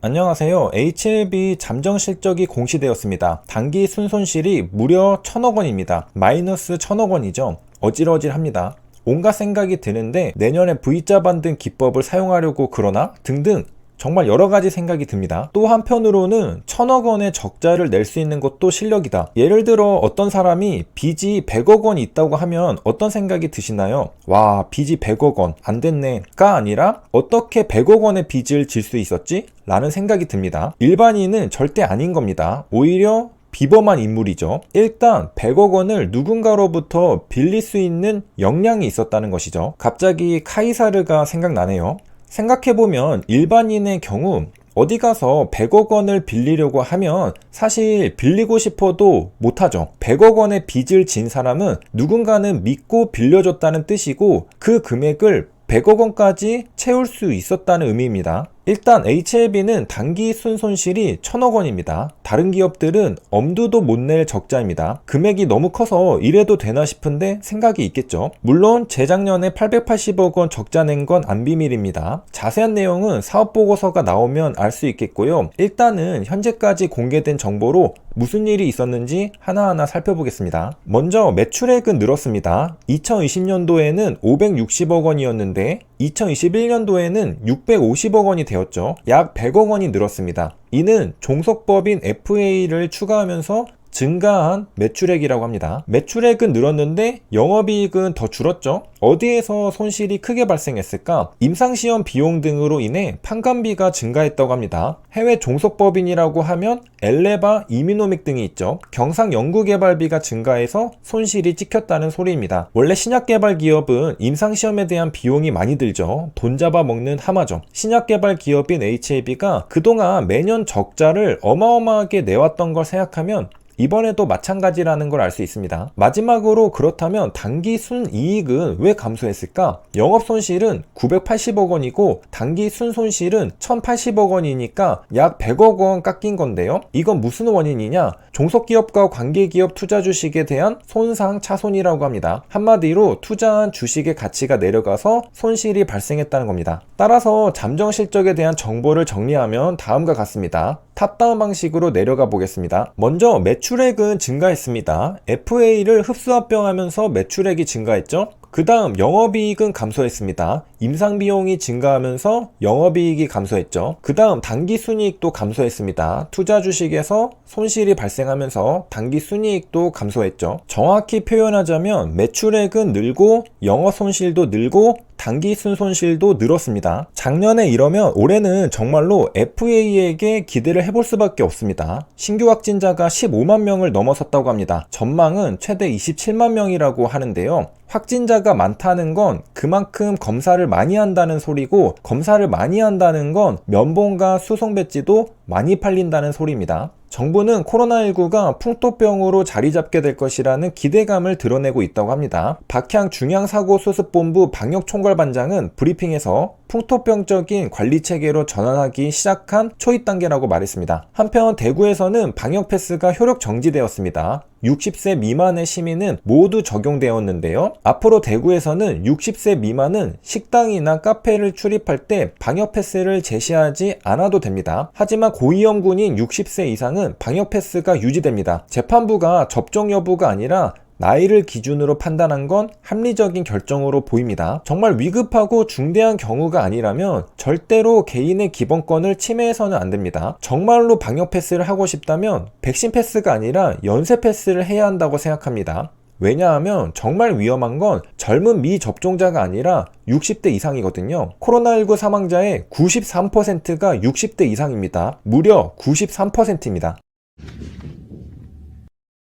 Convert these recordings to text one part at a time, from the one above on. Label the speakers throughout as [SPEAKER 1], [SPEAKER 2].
[SPEAKER 1] 안녕하세요. HLB 잠정 실적이 공시되었습니다. 단기 순손실이 무려 천억 원입니다. 마이너스 천억 원이죠. 어질어질합니다. 온갖 생각이 드는데 내년에 V자 반등 기법을 사용하려고 그러나 등등 정말 여러 가지 생각이 듭니다. 또 한편으로는 천억 원의 적자를 낼 수 있는 것도 실력이다. 예를 들어 어떤 사람이 빚이 100억 원이 있다고 하면 어떤 생각이 드시나요? 와, 빚이 100억 원. 안 됐네.가 아니라 어떻게 100억 원의 빚을 질 수 있었지? 라는 생각이 듭니다. 일반인은 절대 아닌 겁니다. 오히려 비범한 인물이죠. 일단 100억 원을 누군가로부터 빌릴 수 있는 역량이 있었다는 것이죠. 갑자기 카이사르가 생각나네요. 생각해보면 일반인의 경우 어디 가서 100억 원을 빌리려고 하면 사실 빌리고 싶어도 못하죠. 100억 원의 빚을 진 사람은 누군가는 믿고 빌려줬다는 뜻이고 그 금액을 100억 원까지 채울 수 있었다는 의미입니다. 일단 HLB는 단기 순손실이 천억 원입니다. 다른 기업들은 엄두도 못 낼 적자입니다. 금액이 너무 커서 이래도 되나 싶은데 생각이 있겠죠. 물론 재작년에 880억 원 적자 낸 건 안 비밀입니다. 자세한 내용은 사업 보고서가 나오면 알 수 있겠고요. 일단은 현재까지 공개된 정보로 무슨 일이 있었는지 하나하나 살펴보겠습니다. 먼저 매출액은 늘었습니다. 2020년도에는 560억 원이었는데 2021년도에는 650억 원이 되었 죠. 약 100억 원이 늘었습니다. 이는 종속법인 FA를 추가하면서 증가한 매출액이라고 합니다. 매출액은 늘었는데 영업이익은 더 줄었죠. 어디에서 손실이 크게 발생했을까? 임상시험 비용 등으로 인해 판관비가 증가했다고 합니다. 해외 종속법인이라고 하면 엘레바, 이미노믹 등이 있죠. 경상 연구개발비가 증가해서 손실이 찍혔다는 소리입니다. 원래 신약개발 기업은 임상시험에 대한 비용이 많이 들죠. 돈 잡아먹는 하마죠. 신약개발 기업인 HAB가 그동안 매년 적자를 어마어마하게 내왔던 걸 생각하면 이번에도 마찬가지라는 걸 알 수 있습니다. 마지막으로 그렇다면 단기 순이익은 왜 감소했을까? 영업 손실은 980억 원이고 단기 순 손실은 1080억 원이니까 약 100억 원 깎인 건데요. 이건 무슨 원인이냐? 종속기업과 관계기업 투자 주식에 대한 손상 차손이라고 합니다. 한마디로 투자한 주식의 가치가 내려가서 손실이 발생했다는 겁니다. 따라서 잠정 실적에 대한 정보를 정리하면 다음과 같습니다. 탑다운 방식으로 내려가 보겠습니다. 먼저 매출액은 증가했습니다. FA를 흡수합병하면서 매출액이 증가했죠. 그 다음 영업이익은 감소했습니다. 임상비용이 증가하면서 영업이익이 감소했죠. 그 다음 단기순이익도 감소했습니다. 투자 주식에서 손실이 발생하면서 단기순이익도 감소했죠. 정확히 표현하자면 매출액은 늘고 영업 손실도 늘고 단기 순손실도 늘었습니다. 작년에 이러면 올해는 정말로 FA에게 기대를 해볼 수밖에 없습니다. 신규 확진자가 15만 명을 넘어섰다고 합니다. 전망은 최대 27만 명이라고 하는데요. 확진자가 많다는 건 그만큼 검사를 많이 한다는 소리고 검사를 많이 한다는 건 면봉과 수송 배지도 많이 팔린다는 소리입니다. 정부는 코로나19가 풍토병으로 자리 잡게 될 것이라는 기대감을 드러내고 있다고 합니다. 박향 중앙사고수습본부 방역총괄반장은 브리핑에서 풍토병적인 관리 체계로 전환하기 시작한 초입 단계라고 말했습니다. 한편 대구에서는 방역 패스가 효력 정지되었습니다. 60세 미만의 시민은 모두 적용되었는데요. 앞으로 대구에서는 60세 미만은 식당이나 카페를 출입할 때 방역 패스를 제시하지 않아도 됩니다. 하지만 고위험군인 60세 이상은 방역 패스가 유지됩니다. 재판부가 접종 여부가 아니라 나이를 기준으로 판단한 건 합리적인 결정으로 보입니다. 정말 위급하고 중대한 경우가 아니라면 절대로 개인의 기본권을 침해해서는 안 됩니다. 정말로 방역 패스를 하고 싶다면 백신 패스가 아니라 연쇄 패스를 해야 한다고 생각합니다. 왜냐하면 정말 위험한 건 젊은 미접종자가 아니라 60대 이상이거든요. 코로나19 사망자의 93%가 60대 이상입니다. 무려 93%입니다.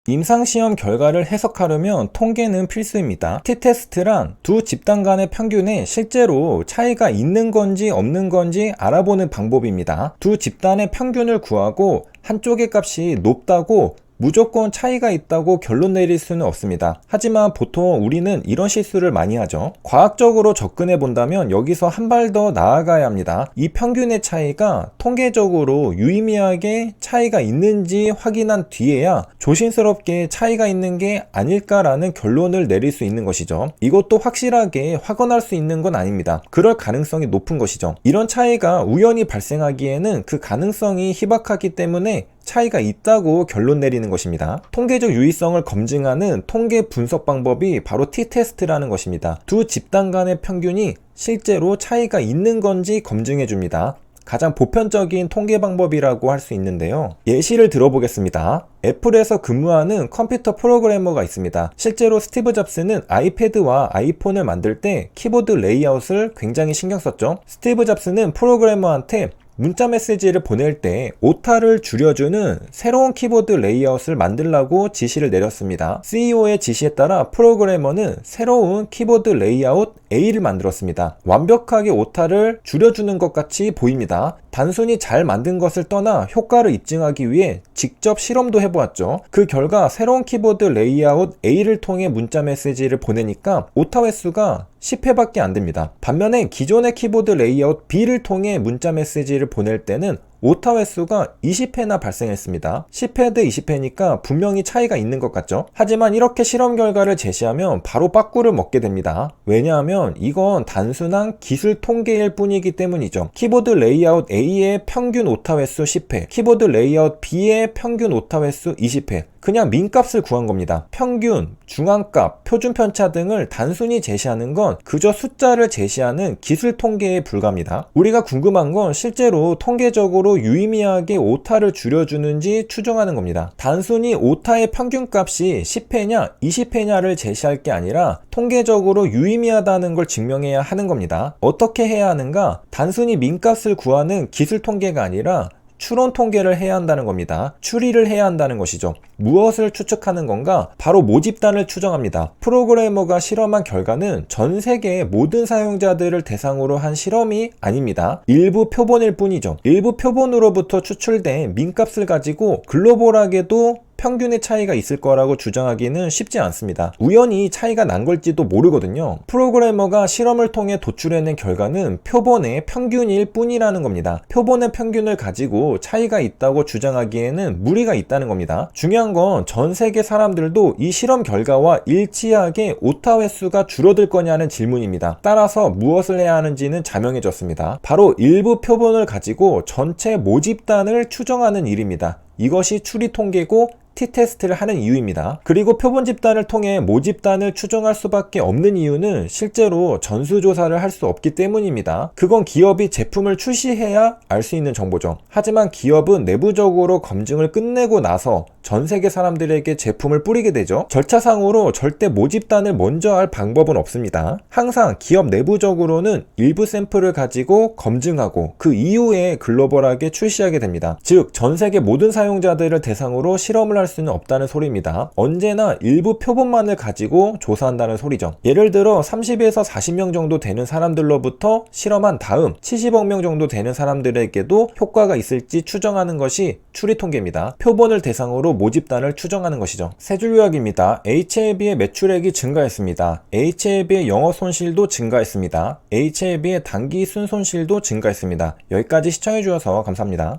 [SPEAKER 1] 임상시험 결과를 해석하려면 통계는 필수입니다. t-테스트란 두 집단 간의 평균에 실제로 차이가 있는 건지 없는 건지 알아보는 방법입니다. 두 집단의 평균을 구하고 한쪽의 값이 높다고 무조건 차이가 있다고 결론 내릴 수는 없습니다. 하지만 보통 우리는 이런 실수를 많이 하죠. 과학적으로 접근해 본다면 여기서 한 발 더 나아가야 합니다. 이 평균의 차이가 통계적으로 유의미하게 차이가 있는지 확인한 뒤에야 조심스럽게 차이가 있는 게 아닐까라는 결론을 내릴 수 있는 것이죠. 이것도 확실하게 확언할 수 있는 건 아닙니다. 그럴 가능성이 높은 것이죠. 이런 차이가 우연히 발생하기에는 그 가능성이 희박하기 때문에 차이가 있다고 결론 내리는 것입니다. 통계적 유의성을 검증하는 통계 분석 방법이 바로 t-테스트라는 것입니다. 두 집단 간의 평균이 실제로 차이가 있는 건지 검증해 줍니다. 가장 보편적인 통계 방법이라고 할 수 있는데요. 예시를 들어보겠습니다. 애플에서 근무하는 컴퓨터 프로그래머가 있습니다. 실제로 스티브 잡스는 아이패드와 아이폰을 만들 때 키보드 레이아웃을 굉장히 신경 썼죠. 스티브 잡스는 프로그래머한테 문자 메시지를 보낼 때 오타를 줄여주는 새로운 키보드 레이아웃을 만들라고 지시를 내렸습니다. CEO의 지시에 따라 프로그래머는 새로운 키보드 레이아웃 A를 만들었습니다. 완벽하게 오타를 줄여주는 것 같이 보입니다. 단순히 잘 만든 것을 떠나 효과를 입증하기 위해 직접 실험도 해보았죠. 그 결과 새로운 키보드 레이아웃 A를 통해 문자 메시지를 보내니까 오타 횟수가 10회밖에 안 됩니다. 반면에 기존의 키보드 레이아웃 B를 통해 문자 메시지를 보낼 때는 오타 횟수가 20회나 발생했습니다. 10회 대 20회니까 분명히 차이가 있는 것 같죠? 하지만 이렇게 실험 결과를 제시하면 바로 빠꾸를 먹게 됩니다. 왜냐하면 이건 단순한 기술 통계일 뿐이기 때문이죠. 키보드 레이아웃 A의 평균 오타 횟수 10회, 키보드 레이아웃 B의 평균 오타 횟수 20회. 그냥 민값을 구한 겁니다. 평균, 중앙값, 표준 편차 등을 단순히 제시하는 건 그저 숫자를 제시하는 기술 통계에 불과합니다. 우리가 궁금한 건 실제로 통계적으로 유의미하게 오타를 줄여주는지 추정하는 겁니다. 단순히 오타의 평균값이 10회냐, 20회냐를 제시할 게 아니라 통계적으로 유의미하다는 걸 증명해야 하는 겁니다. 어떻게 해야 하는가? 단순히 민값을 구하는 기술 통계가 아니라 추론 통계를 해야 한다는 겁니다. 추리를 해야 한다는 것이죠. 무엇을 추측하는 건가? 바로 모집단을 추정합니다. 프로그래머가 실험한 결과는 전 세계의 모든 사용자들을 대상으로 한 실험이 아닙니다. 일부 표본일 뿐이죠. 일부 표본으로부터 추출된 민값을 가지고 글로벌하게도 평균의 차이가 있을 거라고 주장하기는 쉽지 않습니다. 우연히 차이가 난 걸지도 모르거든요. 프로그래머가 실험을 통해 도출해낸 결과는 표본의 평균일 뿐이라는 겁니다. 표본의 평균을 가지고 차이가 있다고 주장하기에는 무리가 있다는 겁니다. 중요한 건 전 세계 사람들도 이 실험 결과와 일치하게 오타 횟수가 줄어들 거냐는 질문입니다. 따라서 무엇을 해야 하는지는 자명해졌습니다. 바로 일부 표본을 가지고 전체 모집단을 추정하는 일입니다. 이것이 추리 통계고 t-테스트를 하는 이유입니다. 그리고 표본 집단을 통해 모집단을 추정할 수밖에 없는 이유는 실제로 전수조사를 할 수 없기 때문입니다. 그건 기업이 제품을 출시해야 알 수 있는 정보죠. 하지만 기업은 내부적으로 검증을 끝내고 나서 전 세계 사람들에게 제품을 뿌리게 되죠. 절차상으로 절대 모집단을 먼저 할 방법은 없습니다. 항상 기업 내부적으로는 일부 샘플을 가지고 검증하고 그 이후에 글로벌하게 출시하게 됩니다. 즉, 전 세계 모든 사용자들을 대상으로 실험을 할 수는 없다는 소리입니다. 언제나 일부 표본만을 가지고 조사한다는 소리죠. 예를 들어 30에서 40명 정도 되는 사람들로부터 실험한 다음 70억 명 정도 되는 사람들에게도 효과가 있을지 추정하는 것이 추리 통계입니다. 표본을 대상으로 모집단을 추정하는 것이죠. 세 줄 요약입니다. HLB의 매출액이 증가했습니다. HLB의 영업 손실도 증가했습니다. HLB의 단기 순손실도 증가했습니다. 여기까지 시청해주셔서 감사합니다.